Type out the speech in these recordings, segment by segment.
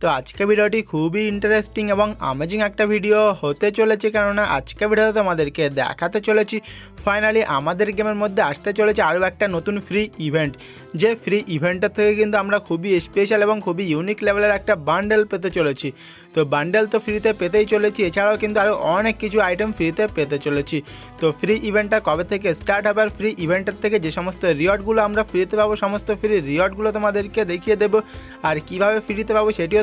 তো আজকে ভিডিওটি খুবই ইন্টারেস্টিং এবং অ্যামেজিং একটা ভিডিও হতে চলেছে। কেননা আজকে ভিডিওতে তোমাদেরকে দেখাতে চলেছি। ফাইনালি আমাদের গেমের মধ্যে আসতে চলেছে আরও একটা নতুন ফ্রি ইভেন্ট যে ফ্রি ইভেন্টের থেকে কিন্তু আমরা খুবই স্পেশাল এবং খুবই ইউনিক লেভেলের একটা বান্ডেল পেতে চলেছি। তো বান্ডেল তো ফ্রিতে পেতেই চলেছি। এছাড়াও কিন্তু আরও অনেক কিছু আইটেম ফ্রিতে পেতে চলেছি। তো ফ্রি ইভেন্টটা কবে থেকে স্টার্ট হবে আর ফ্রি ইভেন্টের থেকে যে সমস্ত রিওয়ার্ডগুলো আমরা ফ্রিতে পাবো, সমস্ত ফ্রি রিওয়ার্ডগুলো তোমাদেরকে দেখিয়ে দেবো। আর কীভাবে ফ্রিতে পাবো সেটিও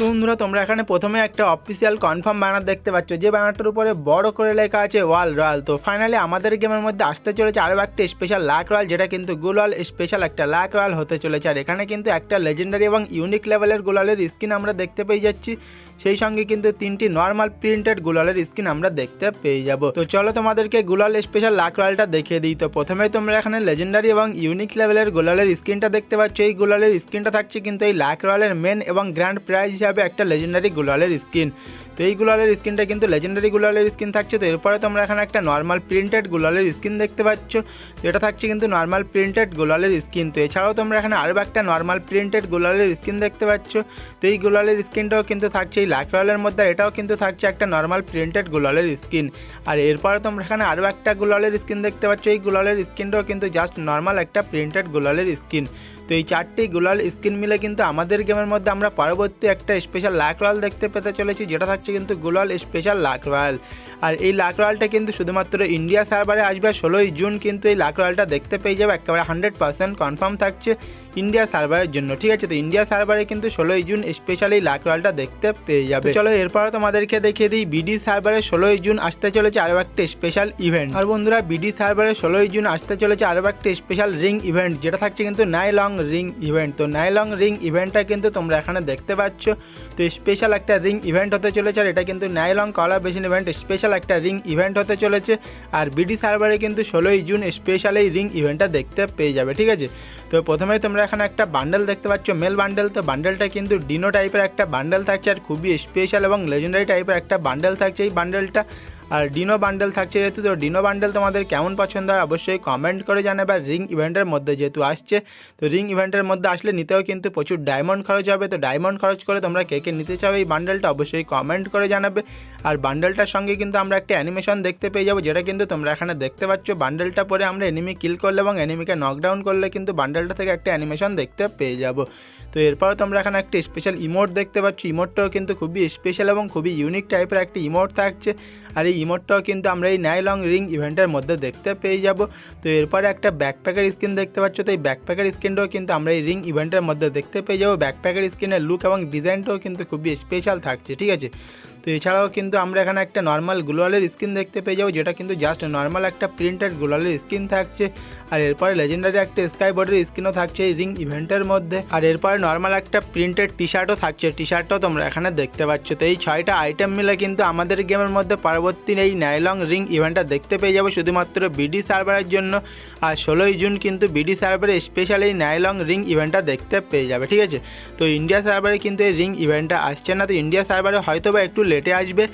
তো বন্ধুরা, তোমরা এখানে প্রথমে একটা অফিসিয়াল কনফার্ম ব্যানার দেখতে পাচ্ছ। যে ব্যানারটার উপরে বড় করে লেখা আছে ওয়াল রয়্যাল তো ফাইনালি আমাদের গেমের মধ্যে আসতে চলেছে আরও একটা স্পেশাল লাক রয়্যাল যেটা কিন্তু গুলাল স্পেশাল একটা লাক রয়্যাল হতে চলেছে। আর এখানে কিন্তু একটা লেজেন্ডারি এবং ইউনিক লেভেলের গুলালের স্কিন আমরা দেখতে পেয়ে যাচ্ছি। সেই সঙ্গে কিন্তু তিনটি নর্মাল প্রিন্টেড গুলালের স্কিন আমরা দেখতে পেয়ে যাব। তো চলো তোমাদেরকে গুলাল স্পেশাল লাক রয়্যালটা দেখিয়ে দিই। তো প্রথমে তোমরা এখানে লেজেন্ডারি এবং ইউনিক লেভেলের গুলালের স্কিনটা দেখতে পাচ্ছ। এই গুলালের স্কিনটা থাকছে কিন্তু এই লাক রয়্যালের মেন এবং গ্র্যান্ড প্রাইজ একটা লেজেন্ডারি গুলালের স্কিন তো এই গুলালের স্কিনটা কিন্তু লেজেন্ডারি গুলালের স্কিন থাকছে। তো এরপরে তোমরা এখানে একটা নর্মাল প্রিন্টেড গুলালের স্কিন দেখতে পাচ্ছ। তো এটা থাকছে কিন্তু নর্মাল প্রিন্টেড গুলালের স্কিন তো এছাড়াও তোমরা এখানে আরও একটা নর্মাল প্রিন্টেড গুলালের স্কিন দেখতে পাচ্ছ। তো এই গুলালের স্কিনটাও কিন্তু থাকছে, এই লাক রয়্যালের মধ্যে এটাও কিন্তু থাকছে একটা নর্মাল প্রিন্টেড গুলালের স্কিন আর এরপরে তোমরা এখানে আরও একটা গুলালের স্কিন দেখতে পাচ্ছ। এই গুলালের স্কিনটাও কিন্তু জাস্ট নর্মাল একটা প্রিন্টেড গুলালের স্কিন তো এই চারটি গুলাল স্কিন মিলে কিন্তু আমাদের গেমের মধ্যে আমরা পরবর্তী একটা স্পেশাল লাক রয়্যাল দেখতে পেতে চলেছি, যেটা থাকছে কিন্তু গুলাল স্পেশাল লাক রয়্যাল আর এই লাক রয়্যালটা কিন্তু শুধুমাত্র ইন্ডিয়া সার্ভারে আসবে, ষোলোই জুন কিন্তু এই লাক রয়্যালটা দেখতে পেয়ে যাবে, একেবারে হান্ড্রেড পার্সেন্ট কনফার্ম থাকছে ইন্ডিয়া সার্ভারের জন্য। ঠিক আছে, তো ইন্ডিয়া সার্ভারে কিন্তু ষোলোই জুন স্পেশালি লাক রয়্যালটা দেখতে পেয়ে যাবে। চলো এরপরে তোমাদেরকে দেখিয়ে দিই বিডি সার্ভারে ষোলোই জুন আসতে চলেছে আরও একটা স্পেশাল ইভেন্ট আর বন্ধুরা বিডি সার্ভারে ষোলোই জুন আসতে চলেছে আরও একটা স্পেশাল রিং ইভেন্ট যেটা থাকছে কিন্তু নাই লং রিং ইভেন্ট তো নাইলং রিং ইভেন্টটা কিন্তু তোমরা এখানে দেখতে পাচ্ছ। তো স্পেশাল একটা রিং ইভেন্ট হতে চলেছে আর এটা কিন্তু নাই লং কলাবেশন ইভেন্ট স্পেশাল একটা রিং ইভেন্ট হতে চলেছে আর বিডি সার্ভারে কিন্তু ষোলোই জুন স্পেশাল এই রিং ইভেন্টটা দেখতে পেয়ে যাবে, ঠিক আছে? তো প্রথমেই তোমরা এখানে একটা বান্ডেল দেখতে পাচ্ছ মেল বান্ডেল তো বান্ডেলটা কিন্তু ডিনো টাইপের একটা বান্ডেল থাকছে আর খুবই স্পেশাল এবং লেজেন্ডারি টাইপের একটা বান্ডেল থাকছে এই বান্ডেলটা আর ডিনো বান্ডেল থাকছে যেহেতু, তো ডিনো বান্ডেল তোমাদের কেমন পছন্দ হয় অবশ্যই কমেন্ট করে জানাবে। আর রিং ইভেন্টের মধ্যে যেহেতু আসছে, তো রিং ইভেন্টের মধ্যে আসলে নিতেও কিন্তু প্রচুর ডায়মন্ড খরচ হবে। তো ডায়মন্ড খরচ করে তোমরা কে কে নিতে চাও এই বান্ডেলটা অবশ্যই কমেন্ট করে জানাবে। আর বান্ডেলটার সঙ্গে কিন্তু আমরা একটা অ্যানিমেশন দেখতে পেয়ে যাব, যেটা কিন্তু তোমরা এখানে দেখতে পাচ্ছ। বান্ডেলটা পরে আমরা এনিমি কিল করলে এবং এনিমিকে নকডাউন করলে কিন্তু বান্ডেলটা থেকে একটা অ্যানিমেশন দেখতে পেয়ে যাব। তো এরপর তোমরা এখানে একটা স্পেশাল ইমোট দেখতে পাচ্ছ। ইমোটটাও কিন্তু খুবই স্পেশাল এবং খুবই ইউনিক টাইপের একটা ইমোট থাকছে। আর এই ইমোটটাও কিন্তু আমরা এই নাই লং রিং ইভেন্টের মধ্যে দেখতে পেয়ে যাব। তো এরপরে একটা ব্যাকপ্যাকের স্ক্রিন দেখতে পাচ্ছ, তো এই ব্যাকপ্যাকের স্ক্রিনটাও কিন্তু আমরা এই রিং ইভেন্টের মধ্যে দেখতে পেয়ে যাব। ব্যাকপ্যাকের স্ক্রিনের লুক এবং ডিজাইনটাও কিন্তু খুবই স্পেশাল থাকছে, ঠিক আছে? তো এছাড়াও কিন্তু আমরা এখানে একটা নর্মাল গ্লোয়ালের স্কিন দেখতে পেয়ে যাব, যেটা কিন্তু জাস্ট নর্মাল একটা প্রিন্টেড গ্লোয়ালের স্কিন থাকছে। আর এরপরে লেজেন্ডারি একটা স্কাই বোর্ডের স্কিনও থাকছে এই রিং ইভেন্টের মধ্যে। আর এরপরে নর্মাল একটা প্রিন্টেড টি শার্টও থাকছে টি শার্টটাও তোমরা এখানে দেখতে পাচ্ছ। তো এই ছয়টা আইটেম মিলে কিন্তু আমাদের গেমের মধ্যে পরবর্তী এই নাইলং রিং ইভেন্টটা দেখতে পেয়ে যাব শুধুমাত্র বিডি সার্ভারের জন্য। আর ষোলোই জুন কিন্তু বিডি সার্ভারে স্পেশাল এই নাইলং রিং ইভেন্টটা দেখতে পেয়ে যাবে, ঠিক আছে? তো ইন্ডিয়া সার্ভারে কিন্তু এই রিং ইভেন্টটা আসছে না। তো ইন্ডিয়া সার্ভারে হয়তো বা একটু লেটে আসবে।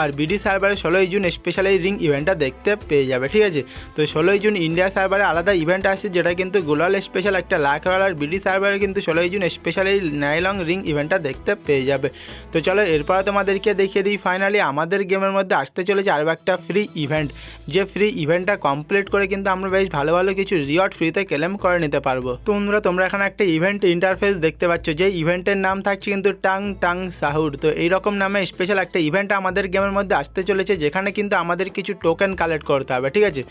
আর বিডি সার্ভারে ষোলোই জুন স্পেশাল এই রিং ইভেন্টটা দেখতে পেয়ে যাবে, ঠিক আছে? তো ষোলোই জুন ইন্ডিয়া সার্ভারে আলাদা ইভেন্ট আসছে, যেটা কিন্তু গ্লোবাল স্পেশাল একটা লাখ আর বিডি সার্ভারে কিন্তু ষোলোই জুন স্পেশাল এই নাইলং রিং ইভেন্টটা দেখতে পেয়ে যাবে। তো চলো এরপরে তোমাদেরকে দেখিয়ে দিই ফাইনালি আমাদের গেমের মধ্যে আসতে চলেছে আরও একটা ফ্রি ইভেন্ট যে ফ্রি ইভেন্টটা কমপ্লিট করে কিন্তু আমরা বেশ ভালো ভালো কিছু রিওয়ার্ড ফ্রিতে ক্লেম করে নিতে পারব। তো বন্ধুরা, তোমরা এখানে একটা ইভেন্ট ইন্টারফেস দেখতে পাচ্ছ যে ইভেন্টের নাম থাকছে কিন্তু টাং টাং সাহুর তো এইরকম নামে স্পেশাল একটা ইভেন্ট আমাদের গেমের গেমের মধ্যে আসতে চলেছে, যেখানে কিন্তু আমাদের কিছু টোকেন কালেক্ট করতে হবে, ঠিক আছে?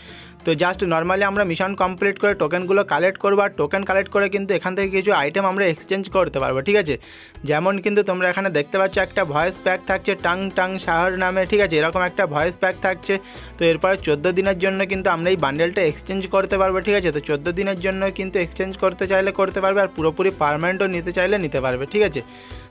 তো জাস্ট নর্মালি আমরা মিশন কমপ্লিট করে টোকেনগুলো কালেক্ট করব, আর টোকেন কালেক্ট করে কিন্তু এখান থেকে কিছু আইটেম আমরা এক্সচেঞ্জ করতে পারব, ঠিক আছে? যেমন কিন্তু তোমরা এখানে দেখতে পাচ্ছ একটা ভয়েস প্যাক থাকছে, টাং টাং শাহর নামে, ঠিক আছে? এরকম একটা ভয়েস প্যাক থাকছে। তো এরপর চোদ্দ দিনের জন্য কিন্তু আমরা এই বান্ডেলটা এক্সচেঞ্জ করতে পারব, ঠিক আছে? তো চোদ্দ দিনের জন্য কিন্তু এক্সচেঞ্জ করতে চাইলে করতে পারবে, আর পুরোপুরি পারমানেন্টও নিতে চাইলে নিতে পারবে, ঠিক আছে?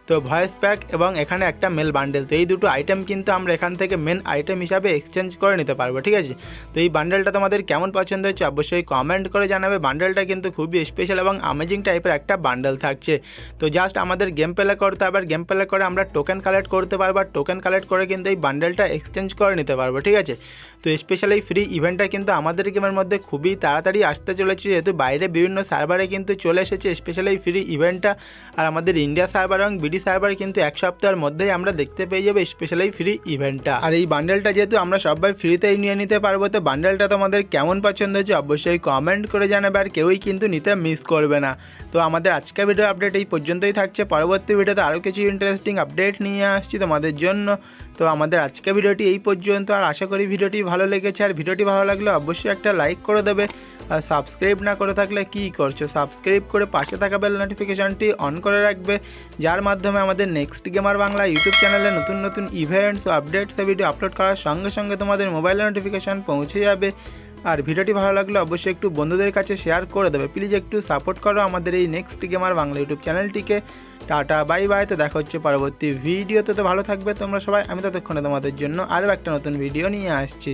তো ভয়েস প্যাক এবং এখানে একটা মেল বান্ডেল তো এই দুটো আইটেম কিন্তু আমরা এখান থেকে মেন আইটেম হিসাবে এক্সচেঞ্জ করে নিতে পারব, ঠিক আছে? তো এই বান্ডেলটা তোমাদের কেমন পছন্দ হচ্ছে অবশ্যই কমেন্ট করে জানাবে। বান্ডেলটা কিন্তু খুবই স্পেশাল এবং আমেজিং টাইপের একটা বান্ডেল থাকছে। তো জাস্ট আমাদের গেম প্লে করতে হবে। আর গেম প্লে করে আমরা টোকেন কালেক্ট করতে পারব আর টোকেন কালেক্ট করে কিন্তু এই বান্ডেলটা এক্সচেঞ্জ করে নিতে পারব, ঠিক আছে? তো স্পেশাল এই ফ্রি ইভেন্টটা কিন্তু আমাদের গেমের মধ্যে খুবই তাড়াতাড়ি আসতে চলেছে। যেহেতু বাইরে বিভিন্ন সার্ভারে কিন্তু চলে এসেছে স্পেশাল এই ফ্রি ইভেন্টটা আর আমাদের ইন্ডিয়া সার্ভার এবং বিডি সার্ভার কিন্তু এক সপ্তাহের মধ্যেই আমরা দেখতে পেয়ে যাব স্পেশাল এই ফ্রি ইভেন্টটা আর এই বান্ডেলটা যেহেতু আমরা সবাই ফ্রিতেই নিয়ে নিতে পারব, তো বান্ডেলটা তোমাদের কেমন পছন্দ হয়েছে অবশ্যই কমেন্ট করে জানাবে। আর কেউই কিন্তু নিতে মিস করবে না। তো আমাদের আজকের ভিডিও আপডেট এই পর্যন্তই থাকছে। পরবর্তী ভিডিওতে আরও কিছু ইন্টারেস্টিং আপডেট নিয়ে আসছি তোমাদের জন্য। তো আমাদের আজকের ভিডিওটি এই পর্যন্ত। আর আশা করি ভিডিওটি ভালো লেগেছে আর ভিডিওটি ভালো লাগলে অবশ্যই একটা লাইক করে দেবে। আর সাবস্ক্রাইব না করে থাকলে কি করছ? সাবস্ক্রাইব করে পাশে থাকা বেল নোটিফিকেশানটি অন করে রাখবে। যার মাধ্যমে আমাদের নেক্সট গেমার বাংলা ইউটিউব চ্যানেলে নতুন নতুন ইভেন্টস ও আপডেটস ভিডিও আপলোড করার সঙ্গে সঙ্গে তোমাদের মোবাইলে নোটিফিকেশান পৌঁছে যাবে। আর ভিডিওটি ভালো লাগলে অবশ্যই একটু বন্ধুদের কাছে শেয়ার করে দেবে। প্লিজ একটু সাপোর্ট করো আমাদের এই নেক্সট গেমার বাংলা ইউটিউব চ্যানেলটিকে টাটা বাই বাই তো দেখা হচ্ছে পরবর্তী ভিডিওতে। তো ভালো থাকবে তোমরা সবাই। আমি ততক্ষণে তোমাদের জন্য আরও একটা নতুন ভিডিও নিয়ে আসছি।